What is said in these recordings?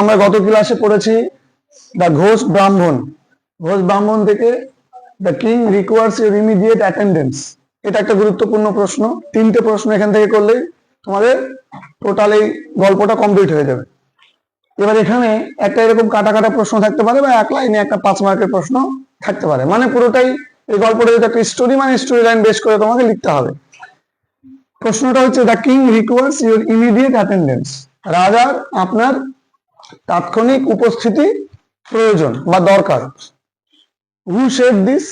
আমরা গত ক্লাসে পড়েছি দ্য ঘোষ ব্রাহ্মণ। ঘোষ ব্রাহ্মণ থেকে the king requires your immediate attendance এটা একটা গুরুত্বপূর্ণ প্রশ্ন। তিনটে প্রশ্ন এখান থেকে করলেই তোমাদের টোটাল এই গল্পটা কমপ্লিট হয়ে যাবে। এবার এখানে একটা এরকম কাটা কাটা প্রশ্ন থাকতে পারে বা এক লাইনে একটা পাঁচ মার্কের প্রশ্ন থাকতে পারে। মানে পুরোটাই এই গল্পটা যদি একটা স্টোরি মানে স্টোরি লাইন বেশ করে তোমাকে লিখতে হবে। প্রশ্নটা হচ্ছে the king requires your immediate attendance রাজার, আপনার তাৎক্ষণিক উপস্থিতি প্রয়োজন বা দরকার। Who said this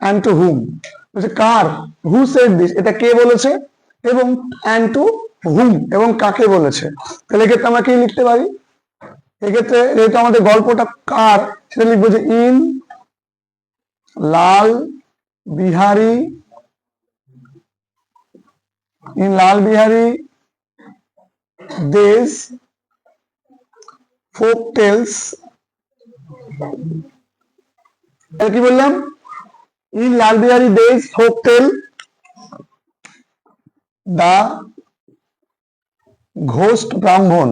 and to whom car? Who said this এটা কে বলেছে? এবং অ্যান্ড টু হুম এবং কাকে বলেছে? তাহলে এক্ষেত্রে আমরা কি লিখতে পারি? এক্ষেত্রে যেহেতু আমাদের গল্পটা কার, সেটা লিখব যে in Lal Bihari, in Lal Bihari Dey's folk tales কি বললাম? In Lal Bihari Dey's folk tale the ghost Brahmin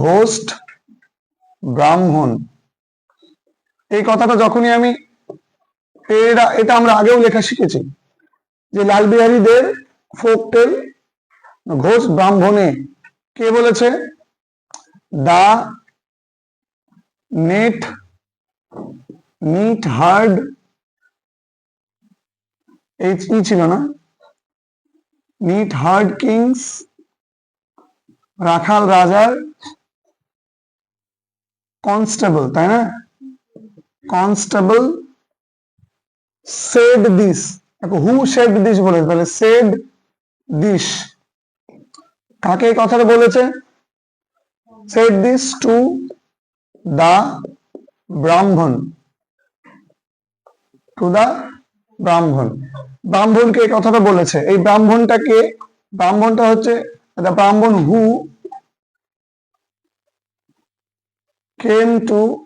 ghost Brahmin এই কথাটা যখনই আমি এটা এটা আমরা আগেও লেখা শিখেছি যে লালবিহারীদের ফোক টেল ঘোষ ব্রাহ্মণে কে বলেছে? দা নেট, নিট হার্ড, এই ই ছিল না? নিট হার্ড কিংস, রাখাল রাজার কনস্টেবল, তাই না? Constable said this. Who said this বলেছে তাহলে সেড দিস। কাকে এই কথাটা বলেছে? সেড দিস টু দা ব্রাহ্মণ টু দা ব্রাহ্মণ ব্রাহ্মণকে এই কথাটা বলেছে। এই ব্রাহ্মণটাকে, ব্রাহ্মণটা হচ্ছে the Brahmin who came to,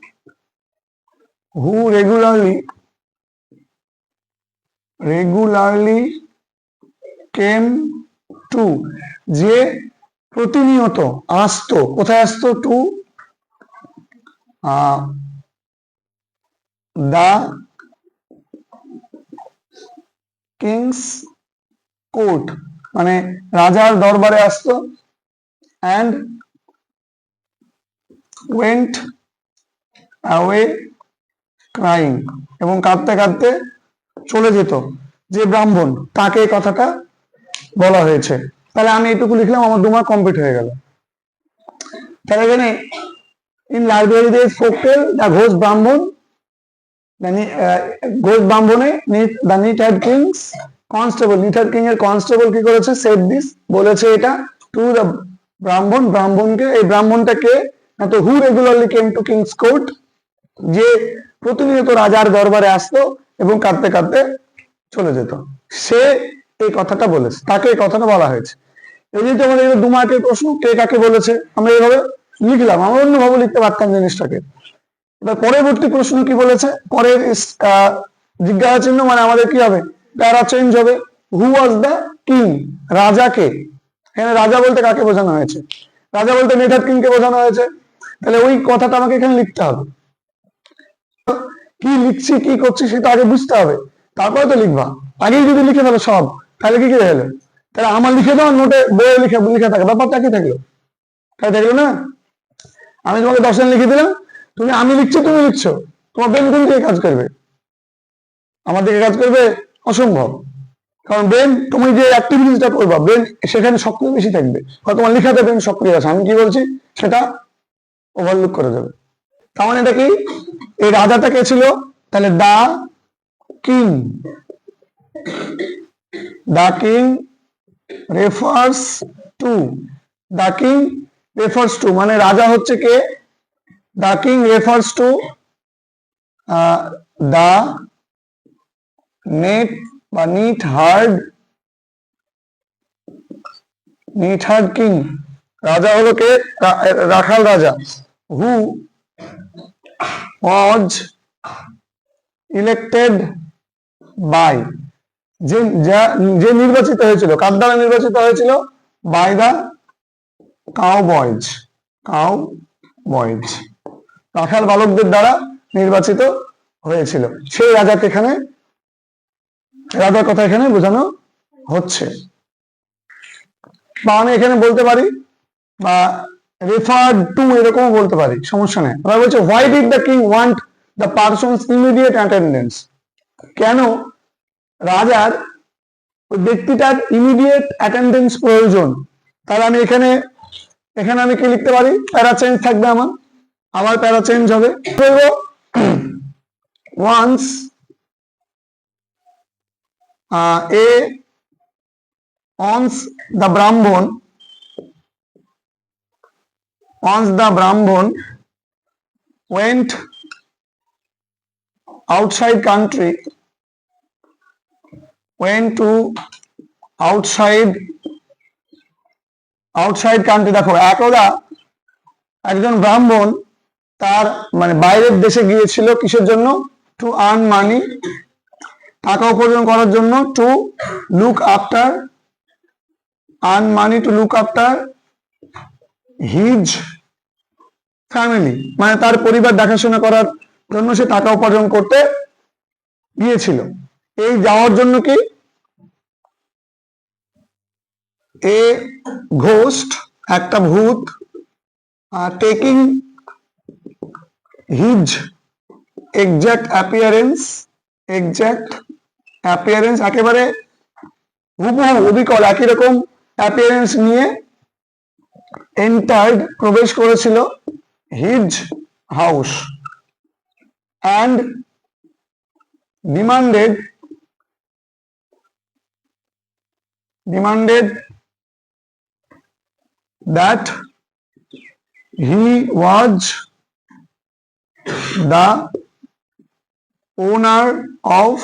who regularly regularly came to যে প্রতিনিয়ত আসতো, কোথায় আসতো? টু দা কিংস কোর্ট মানে রাজার দরবারে আসতো অ্যান্ড ওয়েন্ট অ্যাওয়ে ক্রাইং এবং কাঁদতে কাঁদতে চলে যেত, যে ব্রাহ্মণ, তাকে কথাটা বলা হয়েছে। তাহলে আমি এটুকু লিখলাম, আমার দুমার কমপ্লিট হয়ে গেল। তাহলে এখানে in library the folktale the Ghosh Brahmin Ghosh ব্রাহ্মণে the knit had king's constable knit had king এর কনস্টেবল কি করেছে? সেট দিস বলেছে এটা টু দ্য ব্রাহ্মণ ব্রাহ্মণকে এই ব্রাহ্মণটাকে না তো who regularly came to king's court যে প্রতিনিয়ত রাজার দরবারে আসতো এবং কাঁদতে কাঁদতে চলে যেত। সে এই কথাটা বলেছে, তাকে এই কথাটা বলা হয়েছে। এই যে আমাদের দু মার্কের প্রশ্ন কে কাকে বলেছে, আমরা এইভাবে লিখলাম। আমরা অন্যভাবে লিখতে পারতাম জিনিসটাকে। এবার পরবর্তী প্রশ্ন কি বলেছে? পরের জিজ্ঞাসা চিহ্ন মানে আমাদের কি হবে? প্যারা চেঞ্জ হবে। Who was the king? রাজাকে এখানে রাজা বলতে কাকে বোঝানো হয়েছে? রাজা বলতে নেটার কিংকে বোঝানো হয়েছে? তাহলে ওই কথাটা আমাকে এখানে লিখতে হবে। কি লিখছি, কি করছি, সেটা আগে বুঝতে হবে। তারপরে তো লিখবা। আগেই যদি লিখে ফেলো সব, তাহলে কি কি হলো? তাহলে আমার লিখে দাও নোটে বইয়ে লিখে লিখে থাকে। ব্যাপারটা কি থাকল। তাই থাকল না? আমি তোমাকে দশ লাইন লিখে দিলাম। তুমি, আমি লিখছো, তুমি লিখছো। তোমার ব্রেন কোন দিকে কাজ করবে? আমার দিকে কাজ করবে অসম্ভব। কারণ ব্রেন তুমি যে অ্যাক্টিভিটিসটা করবা ব্রেন সেখানে সক্রিয় বেশি থাকবে। হয়তো তোমার লিখাতে ব্রেন সক্রিয় আছে। আমি কি বলছি? সেটা ওভারলুক করে দেবে। তার মানে এটা কি? এই রাজাটা কে ছিল? তাহলে the king. The king refers to the refers to মানে রাজা হচ্ছে কে? রেফার্স টু দা নেট বা neat hard neat hard king রাজা হলো কে? রাখাল রাজা হু was elected by যে, যা- যে নির্বাচিত হয়েছিল কার দ্বারা নির্বাচিত হয়েছিল by the cowboys cowboys রাখাল বালকদের দ্বারা নির্বাচিত হয়েছিল। সেই রাজাকে এখানে, রাজার কথা এখানে বোঝানো হচ্ছে। বা আমি এখানে বলতে পারি, বা রেফার টু এরকম বলতে পারি, সমস্যা নেই। ওরা বলছে why did the king want the person's immediate attendance কেন রাজার ওই ব্যক্তিটার ইমিডিয়েট অ্যাটেন্ডেন্স প্রয়োজন। তাহলে আমি এখানে এখানে আমি কি লিখতে পারি? প্যারা চেঞ্জ থাকবে আমার। আবার প্যারা চেঞ্জ হবে। বলব once a once the Brahmin once the Brahmin went outside country went to outside outside country, দেখো, একদা একজন ব্রাহ্মণ তার মানে বাইরের দেশে গিয়েছিল কিসের জন্য? টু আর্ন মানি টাকা উপার্জন করার জন্য to look after earn money to look after his family মানে তার পরিবার দেখাশোনা করার জন্য সে টাকা উপার্জন করতে গিয়েছিল। এই যাওয়ার জন্য কি? এ ঘোস্ট একটা ভূত taking his exact appearance exact appearance একেবারে হুবহু অবিকল, একই রকম অ্যাপিয়ারেন্স নিয়ে এন্টার্ড প্রবেশ করেছিল his house and demanded demanded that he was the owner of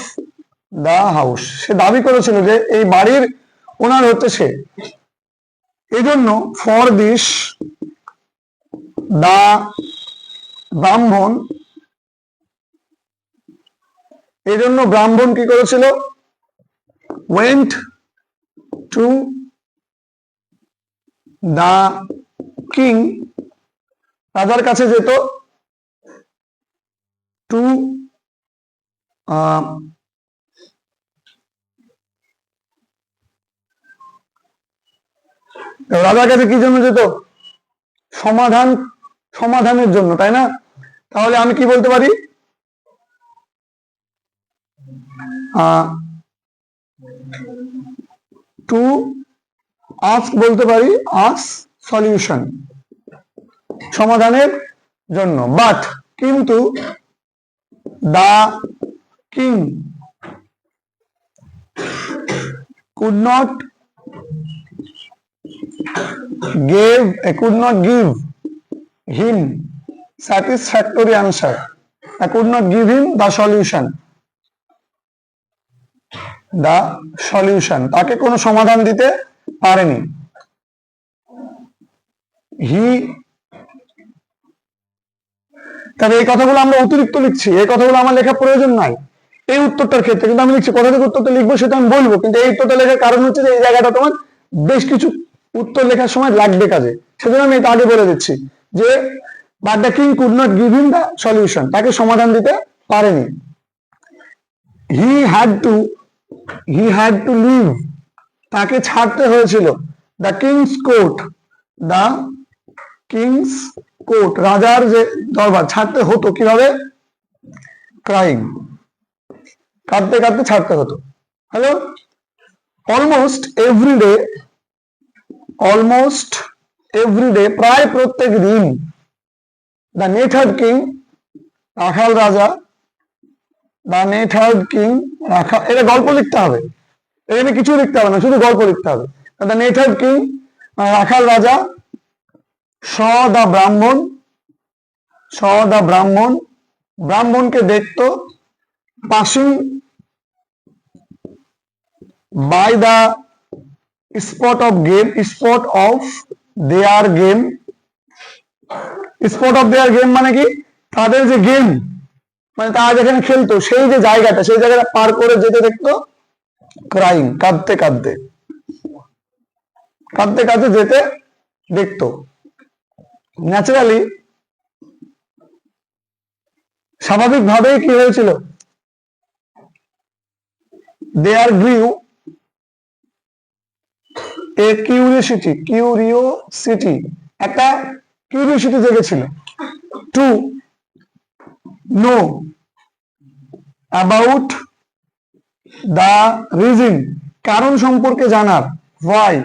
the house. সে দাবি করেছিল যে এই বাড়ির ওনার হচ্ছে সে। এই জন্য ফর দিস দা ব্রাহ্মণ এই জন্য ব্রাহ্মণ কি করেছিল? ওয়েন্ট টু দা কিং রাজার কাছে যেত টু রাজার কাছে কি জন্য যেত? সমাধান, সমাধানের জন্য, তাই না? তাহলে আমি কি বলতে পারি? টু আস্ক বলতে পারি আস সলিউশন সমাধানের জন্য বাট কিন্তু the king could not gave I could not give him satisfactory answer. I could not give him the solution. The solution. তাকে কোনো সমাধান দিতে পারেনি। হি তবে এই কথাগুলো আমরা অতিরিক্ত লিখছি। এই কথাগুলো আমার লেখা প্রয়োজন নাই। এই উত্তরটার ক্ষেত্রে কিন্তু আমি লিখছি, কথা থেকে উত্তরটা লিখব সেটা আমি বলব, কিন্তু এই উত্তরটা লেখার কারণ হচ্ছে যে এই জায়গাটা তোমার বেশ কিছু উত্তর লেখার সময় লাগবে কাজে। সেজন্য আমি এটা আগে বলে দিচ্ছি যে but the king could not give him the solution তাকে সমাধান দিতে পারেনি। He had to he had to leave তাকে ছাড়তে হয়েছিল। The king's court the king's court রাজার যে দরবার, ছাড়তে হতো কীভাবে? ক্রাইম কাঁদতে কাঁদতে ছাড়তে হতো। Hello almost every day almost every day প্রায় প্রত্যেক দিন দ্য নেথার্ড কিং, রাখাল রাজা দ্য নেথার্ড কিং, রাখা এটা গল্প লিখতে হবে। এখানে কিছু লিখতে হবে না, শুধু গল্প লিখতে হবে। দ্য নেথার্ড কিং রাখাল রাজা, saw the Brahmin, saw the Brahmin, ব্রাহ্মণকে দেখতো passing by the spot of game spot of their game spot of their game মানে কি? তাদের যে গেম মানে তারা যেখানে খেলতো, সেই যে জায়গাটা, সেই জায়গাটা পার করে যেতে দেখতো ক্রাইম কাঁদতে কাঁদতে। কাঁদতে কাঁদতে যেতে দেখতো। ন্যাচারালি স্বাভাবিকভাবেই কি হয়েছিল? There grew a curiosity curiosity একটা কিউরিওসিটি জেগেছিল। To know about the reason কারণ সম্পর্কে জানার why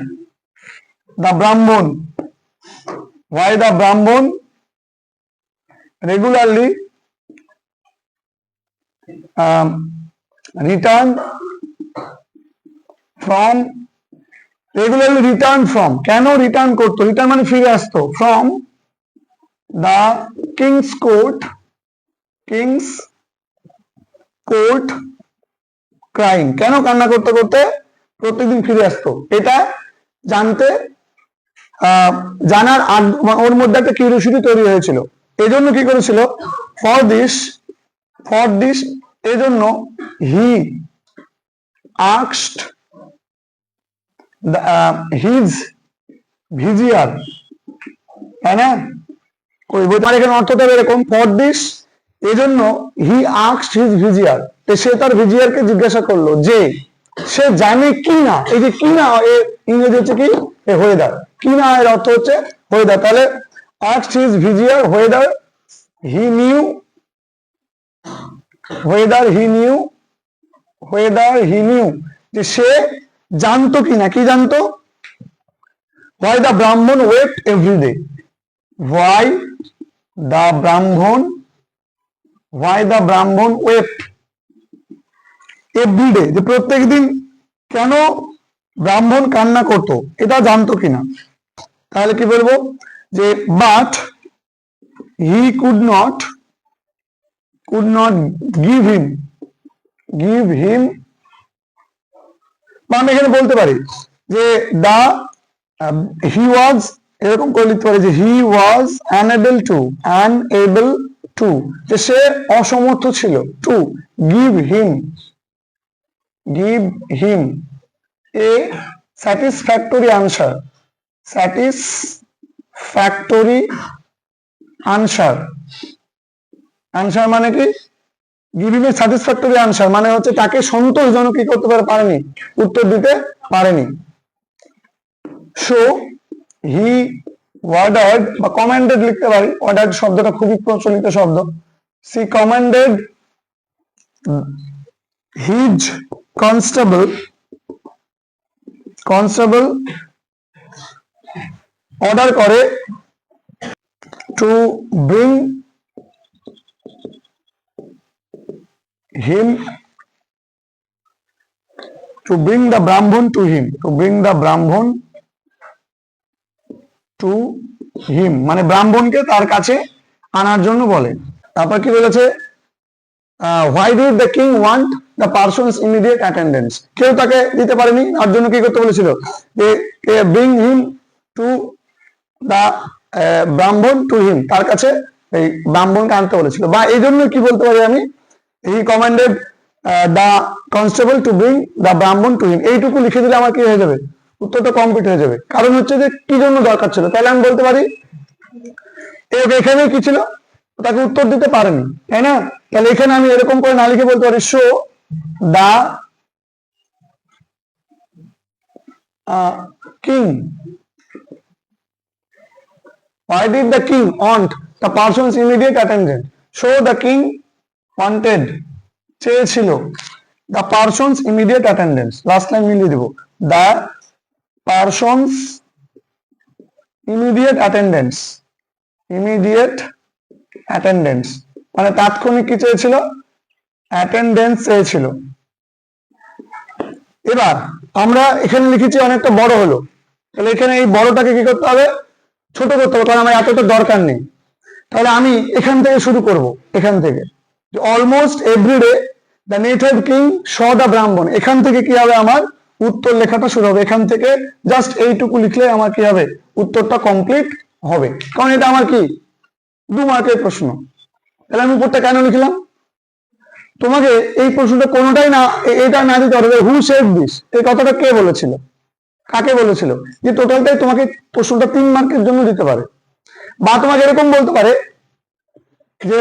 the Brahmin why the Brahmin regularly return from regularly return from কেন রিটার্ন করতো? রিটার্ন মানে ফিরে আসতো? From the king's court king's court crying. কেন কান্না করতে করতে? প্রত্যেকদিন ফিরে আসতো। এটা জানতে জানার আগ- ওর মধ্যে একটা কিউরিওসিটি তৈরি হয়েছিল। এই জন্য কি করেছিল? ফর দিস ফর দিস এই জন্য হি আক্সড হিজ ভিজিয়ার তাই না? বইটার এখানে অর্থটা এরকম ফর দিস এজন্য হি আক্সড হিজ ভিজিয়ার সে তার ভিজিয়ারকে জিজ্ঞাসা করল যে, সে জানে কি না এই যে কি না ইংরেজি হচ্ছে কি? ওয়েদার কি না এর অর্থ হচ্ছে ওয়েদার তাহলে আক্সড his vizier whether he knew whether he knew whether he knew যে সে জানতো কি না কি জানতো? Why the Brahmin wept every day why the Brahmin why the Brahmin wept every day যে প্রত্যেক দিন কেন ব্রাহ্মণ কান্না করতো, এটা জানতো কিনা? তাহলে কি বলব? যে but he could not could not give him give him বা আমরা এখানে বলতে পারি যে দা হি ওয়াজ এরকম করে লিখতে পারি যে he was unable to unable to সে অসমর্থ ছিল, to, give him give him, a satisfactory answer satisfactory answer answer মানে কি? গিভিং এ স্যাটিসফ্যাক্টরি আনসার মানে হচ্ছে তাকে সন্তোষজনক কি করতে পারে, পারেনি, উত্তর দিতে পারেনি। সো হি ওয়ার্ডার্ড বা কমান্ডেড লিখতে পারি। ওয়ার্ডার্ড শব্দটা খুবই প্রচলিত শব্দ। She commanded his constable constable order করে to bring him to bring the brahman to him to bring the brahman to him মানে ব্রাহ্মণকে তার কাছে আনার জন্য বলে। তারপর কি বলেছে? Why did the king want the person's immediate attendance কেউ তাকে দিতে পারেনি, তার জন্য কি করতে বলেছিল? যে ব্রিং হিম টু দা ব্রাহ্মণ টু হিম তার কাছে এই ব্রাহ্মণকে আনতে বলেছিল। বা এই জন্য কি বলতে পারি আমি? He commanded the constable to bring the Brahmin to him এইটুকু লিখে দিলে আমার কি হয়ে যাবে? উত্তরটা কমপ্লিট হয়ে যাবে। কারণ হচ্ছে যে, কি জন্য দরকার ছিল? তাহলে আমি বলতে পারি এখানে কি ছিল? তাকে উত্তর দিতে পারেনি, তাই না? তাহলে এখানে আমি এরকম করে না লিখে বলতে পারি so the king why did the king want the person immediate attendant so the king wanted চেয়েছিল the person immediate attendance last time মিলিয়ে দিব। The person's immediate attendance. Immediate attendance. মানে তাৎক্ষণিক কি চেয়েছিল? অ্যাটেন্ডেন্স চেয়েছিল। এবার আমরা এখানে লিখেছি অনেকটা বড় হলো। তাহলে এখানে এই বড়টাকে কি করতে হবে? ছোট করতে হবে, কারণ আমার এতটা দরকার নেই। তাহলে আমি এখান থেকে শুরু করব, এখান থেকে। Almost every day the noted king saw the Brahmin এখান থেকে কি হবে আমার? উত্তর লেখাটা শুরু হবে এখান থেকে। জাস্ট এইটুকু লিখলে আমার কি হবে? উত্তরটা কমপ্লিট হবে। কারণ এটা আমার কি? দু মার্কের প্রশ্ন। তাহলে আমি উপরটা কেন লিখলাম? তোমাকে এই প্রশ্নটা কোনোটাই না এটা না দিতে হবে। হু সেড দিস এই কথাটা কে বলেছিল? কাকে বলেছিল? যে টোটালটাই তোমাকে প্রশ্নটা তিন মার্কের জন্য দিতে পারে। বা তোমাকে এরকম বলতে পারে যে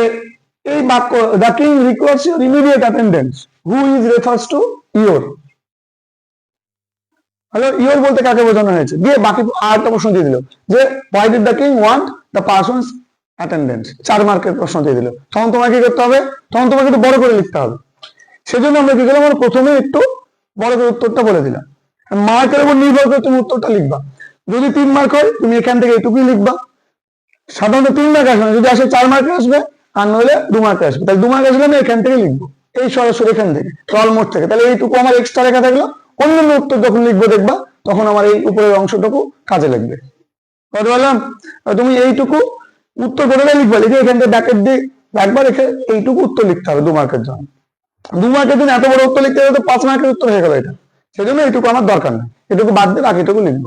এই বাক্য the king requires your immediate attendance who is refers to your hello your বলতে কাকে বোঝানো হয়েছে? দিয়ে বাকি আরেকটা প্রশ্ন দিয়ে দিল, যে why did the king want the person's attendance চার মার্কের প্রশ্ন দিয়ে দিল। তখন তোমাকে কি করতে হবে? তখন তোমাকে একটু বড় করে লিখতে হবে। সেজন্য আমরা কি করলাম? প্রথমে একটু বড় করে উত্তরটা বলে দিলাম। মার্কের উপর নির্ভর করে তুমি উত্তরটা লিখবা। যদি তিন মার্ক হয়, তুমি এখান থেকে এইটুকুই লিখবা। সাধারণত তিন মার্ক আসবে যদি আসে চার মার্কে আসবে, আর নইলে দু মার্কে আসবে। তাহলে দু মার্ক আসলে আমি এখান থেকে লিখব। এই সরাসরি এখান থেকে অলমোস্ট থেকে। তাহলে এইটুকু আমার এক্সট্রা লেখা থাকল। অন্যান্য উত্তর যখন লিখব দেখবা, তখন আমার এই উপরের অংশটুকু কাজে লাগবে। বুঝতে বললাম? তুমি এইটুকু উত্তর কোথায় লিখবা। লিখে এখান থেকে ব্যাকেট দিয়ে একবার রেখে এইটুকু উত্তর লিখতে হবে দু মার্কের জন্য। দু মার্কের জন্য এত বড় উত্তর লিখতে গেলে তো পাঁচ মার্কের উত্তর হয়ে গেল এটা। সেই জন্য এইটুকু আমার দরকার নেই। এটুকু বাদ দিয়ে বাকিটুকু লিখব।